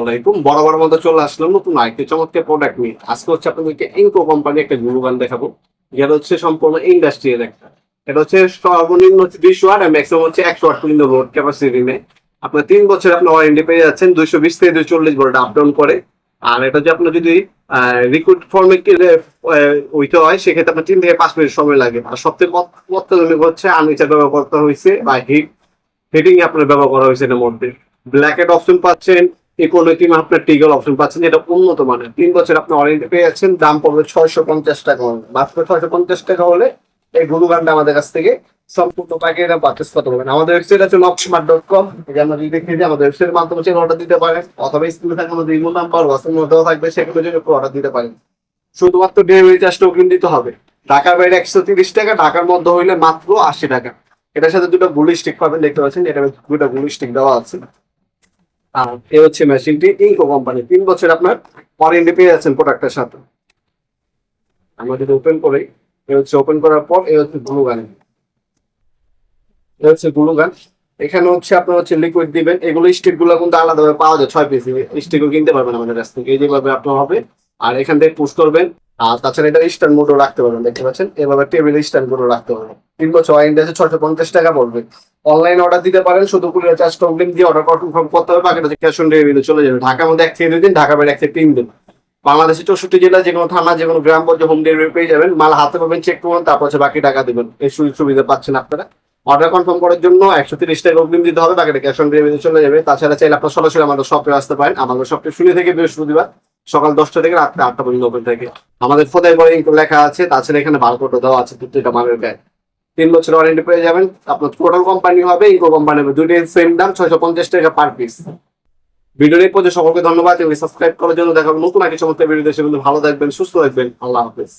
আলাইকুম। বড় বড় মতো চলে নতুন চমৎকার প্রোডাক্ট নিয়ে। আজকে হচ্ছে কোম্পানি একটা দেখাবো। যেটা হচ্ছে সম্পূর্ণ ইন্ডাস্ট্রিয়াল একটা। এটা হচ্ছে সর্বনিম্ন হচ্ছে ম্যাক্সিমাম হচ্ছে একশো ক্যাপাসিটি আপনার তিন বছর পেয়ে যাচ্ছেন দুইশো বিশ থেকে চল্লিশ আপ ডাউন করে। আর এটা যে আপনার যদি ফর্মে ওইটা হয়, সেক্ষেত্রে তিন থেকে পাঁচ মিনিট সময় লাগে। আর সবথেকে অত্যাধুনিক হচ্ছে আর্নিচার ব্যবহার করতে হয়েছে বা হিট হিটিং আপনার ব্যবহার করা হয়েছে মধ্যে। ব্ল্যাকেট অপশন পাচ্ছেন ইকোনমিক আপনার টিগল অপশন পাচ্ছেন, এটা উন্নত মানের। তিন বছর আপনি ওয়ারেন্টি পেয়ে যাচ্ছেন দাম পড়বে ছয়শো পঞ্চাশ টাকা হলে। মাত্র ছয়শো পঞ্চাশ টাকা হলে এই গুরু আমাদের কাছ থেকে সম্পূর্ণ প্যাকেজ পারচেস করতে পারবেন। আমাদের ওয়েবসাইট আছে নকশমার্ট ডট কম এই আমরা যদি দেখে আমাদের ওয়েবসাইটের মাধ্যমে সেটা অর্ডার দিতে পারেন, অথবা স্ক্রিনে থাকা আমাদের ইমো নাম্বার হোয়াটসঅ্যাপ মধ্যেও থাকবে, সেগুলো যদি অর্ডার দিতে পারেন। শুধুমাত্র ডেলিভারি চার্জটা অগ্রিম দিতে হবে। ঢাকার বাইরে একশো তিরিশ টাকা, ঢাকার মধ্যে হইলে মাত্র আশি টাকা। এটার সাথে দুটো গুলি স্টিক পাবেন, দেখতে পাচ্ছেন, এটা দুটো গুলি স্টিক দেওয়া আছে। আর এ হচ্ছে মেশিনটি ইনকো কোম্পানি তিন বছর আপনার ওয়ারেন্টি পেয়ে যাচ্ছেন প্রোডাক্টের সাথে। আমরা যদি ওপেন করি, এ হচ্ছে ওপেন করার পর এ হচ্ছে গ্লু গান এ হচ্ছে গ্লু গান এখানে হচ্ছে আপনার হচ্ছে লিকুইড দিবেন। এগুলো স্টিকগুলো কিন্তু আলাদাভাবে পাওয়া যায়, ছয় পিস স্টিকও কিনতে পারবেন আমাদের কাছ থেকে। এই যেভাবে আপনার হবে, আর এখান থেকে পুশ করবেন। আর তাছাড়া এটা স্ট্যান্ড মোডও রাখতে পারবেন, দেখতে পাচ্ছেন? এভাবে টেবিল স্ট্যান্ড মোডও রাখতে পারবেন। তিন বছর ওয়ারেন্টি আছে, ছয়শো পঞ্চাশ টাকা পড়বে। অনলাইন অর্ডার দিতে পারেন, শুধু কুরিয়ার চার্জ অগ্রিম দিয়ে অর্ডার কনফার্ম করতে হবে, বাকিটা ক্যাশ অন ডেলিভারি চলে যাবে। ঢাকার মধ্যে এক থেকে দুই দিন ঢাকার বাইরে এক থেকে তিন দিন। বাংলাদেশের চৌষট্টি জেলা, যে কোনো থানা, যে কোনো গ্রাম পর্যায়ে হোম ডেলিভারি পেয়ে যাবেন। মাল হাতে পাবেন চেক করবেন তারপর হচ্ছে বাকি টাকা দেবেন। এই সুযোগ সুবিধা পাচ্ছেন আপনারা। অর্ডার কনফার্ম করার জন্য একশো তিরিশ টাকা অগ্রিম দিতে হবে, বাকিটা ক্যাশ অন ডেলিভারি চলে যাবে। তাছাড়া চাইলে আপনার সরাসরি আমাদের শপে আসতে পারেন। আমাদের শপটি শুরু থেকে বৃহস্পতিবার। সকাল দশটা থেকে রাত্রে আটটা পর্যন্ত ওপেন থাকে। আমাদের ফোনের বলে লেখা আছে, তাছাড়া এখানে বারকোডও দেওয়া আছে প্রত্যেকটা মালের গায়ে তিন বছর ওয়ারেন্টি পেয়ে যাবেন। আপনার টোটাল কোম্পানি হবে ইকো কোম্পানি হবে। দুটি সেম দাম, ছয়শো পঞ্চাশ টাকা পার পিস ভিডিও এই পর্যন্ত। সকলকে ধন্যবাদ এবং সাবস্ক্রাইব করার জন্য দেখাবো নতুন একটি সমস্ত ভিডিও দেশে ভালো থাকবেন, সুস্থ থাকবেন। আল্লাহ হাফেজ।